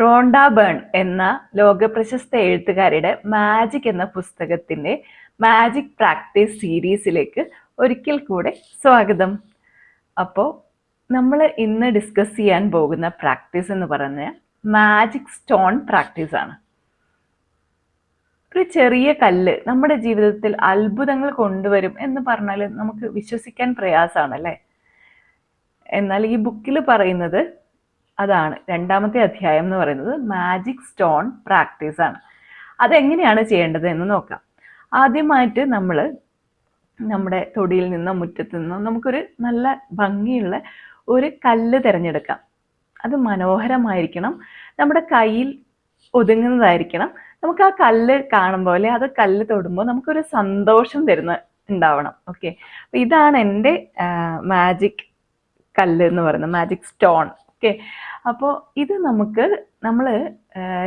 Rhonda burn എന്ന ലോകപ്രശസ്ത എഴുത്തുകാരിയുടെ magic എന്ന പുസ്തകത്തിന്റെ മാജിക് പ്രാക്ടീസ് സീരീസിലേക്ക് ഒരിക്കൽ കൂടെ സ്വാഗതം. അപ്പോൾ നമ്മൾ ഇന്ന് ഡിസ്കസ് ചെയ്യാൻ പോകുന്ന പ്രാക്ടീസ് എന്ന് പറഞ്ഞ മാജിക് സ്റ്റോൺ പ്രാക്ടീസ് ആണ്. ഒരു ചെറിയ കല്ല് നമ്മുടെ ജീവിതത്തിൽ അത്ഭുതങ്ങൾ കൊണ്ടുവരും എന്ന് പറഞ്ഞാൽ നമുക്ക് വിശ്വസിക്കാൻ പ്രയാസമാണല്ലേ എന്നാൽ ഈ ബുക്കിൽ പറയുന്നത് അതാണ് രണ്ടാമത്തെ അധ്യായം എന്ന് പറയുന്നത് മാജിക് സ്റ്റോൺ പ്രാക്ടീസ് ആണ്. അതെങ്ങനെയാണ് ചെയ്യേണ്ടത് എന്ന് നോക്കാം. ആദ്യമായിട്ട് നമ്മൾ നമ്മുടെ തൊടിയിൽ നിന്നോ മുറ്റത്ത് നിന്നോ നമുക്കൊരു നല്ല ഭംഗിയുള്ള ഒരു കല്ല് തിരഞ്ഞെടുക്കാം. അത് മനോഹരമായിരിക്കണം. നമ്മുടെ കയ്യിൽ ഒതുങ്ങുന്നതായിരിക്കണം. നമുക്ക് ആ കല്ല് കാണുമ്പോൾ അല്ലെ അത് കല്ല് തൊടുമ്പോൾ നമുക്കൊരു സന്തോഷം തരുന്ന ഉണ്ടാവണം. ഓക്കെ ഇതാണ് എന്റെ മാജിക് കല്ല് എന്ന് പറയുന്നത്. മാജിക് സ്റ്റോൺ ഓക്കെ അപ്പോൾ ഇത് നമുക്ക് നമ്മൾ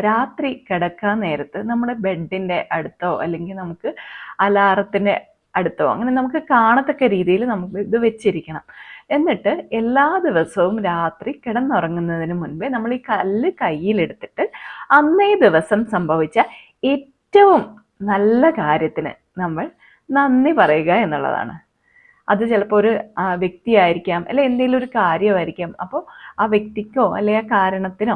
രാത്രി കിടക്കാൻ നേരത്ത് നമ്മുടെ ബെഡിന്റെ അടുത്തോ അല്ലെങ്കിൽ നമുക്ക് അലാറത്തിന്റെ അടുത്തോ അങ്ങനെ നമുക്ക് കാണത്തക്ക രീതിയിൽ നമുക്ക് ഇത് വെച്ചിരിക്കണം. എന്നിട്ട് എല്ലാ ദിവസവും രാത്രി കിടന്നുറങ്ങുന്നതിന് മുൻപേ നമ്മൾ ഈ കല്ല് കയ്യിലെടുത്തിട്ട് അന്നേ ദിവസം സംഭവിച്ച ഏറ്റവും നല്ല കാര്യത്തിന് നമ്മൾ നന്ദി പറയുക എന്നുള്ളതാണ്. അത് ചിലപ്പോൾ ഒരു വ്യക്തിയായിരിക്കാം അല്ലെ എന്തെങ്കിലും ഒരു കാര്യമായിരിക്കാം. അപ്പോൾ ആ വ്യക്തിക്കോ അല്ലെ ആ കാരണത്തിനോ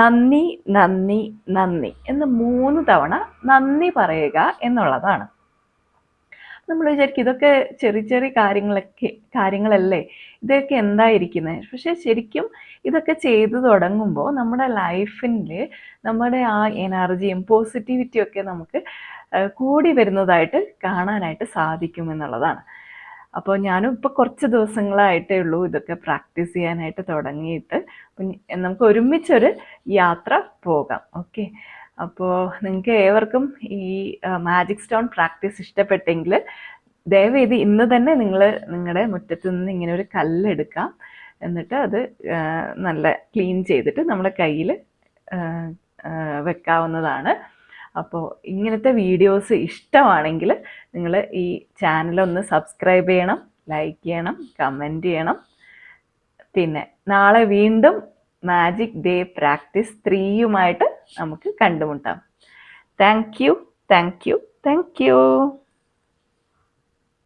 നന്ദി നന്ദി നന്ദി എന്ന് മൂന്ന് തവണ നന്ദി പറയുക എന്നുള്ളതാണ്. നമ്മൾ വിചാരിക്കും ഇതൊക്കെ ചെറിയ ചെറിയ കാര്യങ്ങളൊക്കെ കാര്യങ്ങളല്ലേ? ഇതൊക്കെ എന്തായിരിക്കുന്നത് പക്ഷെ ശരിക്കും ഇതൊക്കെ ചെയ്തു തുടങ്ങുമ്പോൾ നമ്മുടെ ലൈഫിൽ നമ്മുടെ ആ എനർജിയും പോസിറ്റിവിറ്റിയും ഒക്കെ നമുക്ക് കൂടി വരുന്നതായിട്ട് കാണാനായിട്ട് സാധിക്കും എന്നുള്ളതാണ്. അപ്പോൾ ഞാനും ഇപ്പോൾ കുറച്ച് ദിവസങ്ങളായിട്ടേ ഉള്ളൂ ഇതൊക്കെ പ്രാക്ടീസ് ചെയ്യാനായിട്ട് തുടങ്ങിയിട്ട്. നമുക്ക് ഒരുമിച്ചൊരു യാത്ര പോകാം. ഓക്കെ? അപ്പോൾ നിങ്ങൾക്ക് ഏവർക്കും ഈ മാജിക് സ്റ്റോൺ പ്രാക്ടീസ് ഇഷ്ടപ്പെട്ടെങ്കിൽ ദയവേദി ഇന്ന് തന്നെ നിങ്ങൾ നിങ്ങളുടെ മുറ്റത്ത് നിന്ന് ഇങ്ങനെ ഒരു കല്ലെടുക്കാം. എന്നിട്ട് അത് നല്ല ക്ലീൻ ചെയ്തിട്ട് നമ്മുടെ കയ്യിൽ വെക്കാവുന്നതാണ്. അപ്പോൾ ഇങ്ങനത്തെ വീഡിയോസ് ഇഷ്ടമാണെങ്കിൽ നിങ്ങൾ ഈ ചാനലൊന്ന് സബ്സ്ക്രൈബ് ചെയ്യണം ലൈക്ക് ചെയ്യണം കമന്റ് ചെയ്യണം. പിന്നെ നാളെ വീണ്ടും മാജിക് ഡേ പ്രാക്ടീസ് ത്രീയുമായിട്ട് നമുക്ക് കണ്ടുമുട്ടാം. Thank you thank you thank you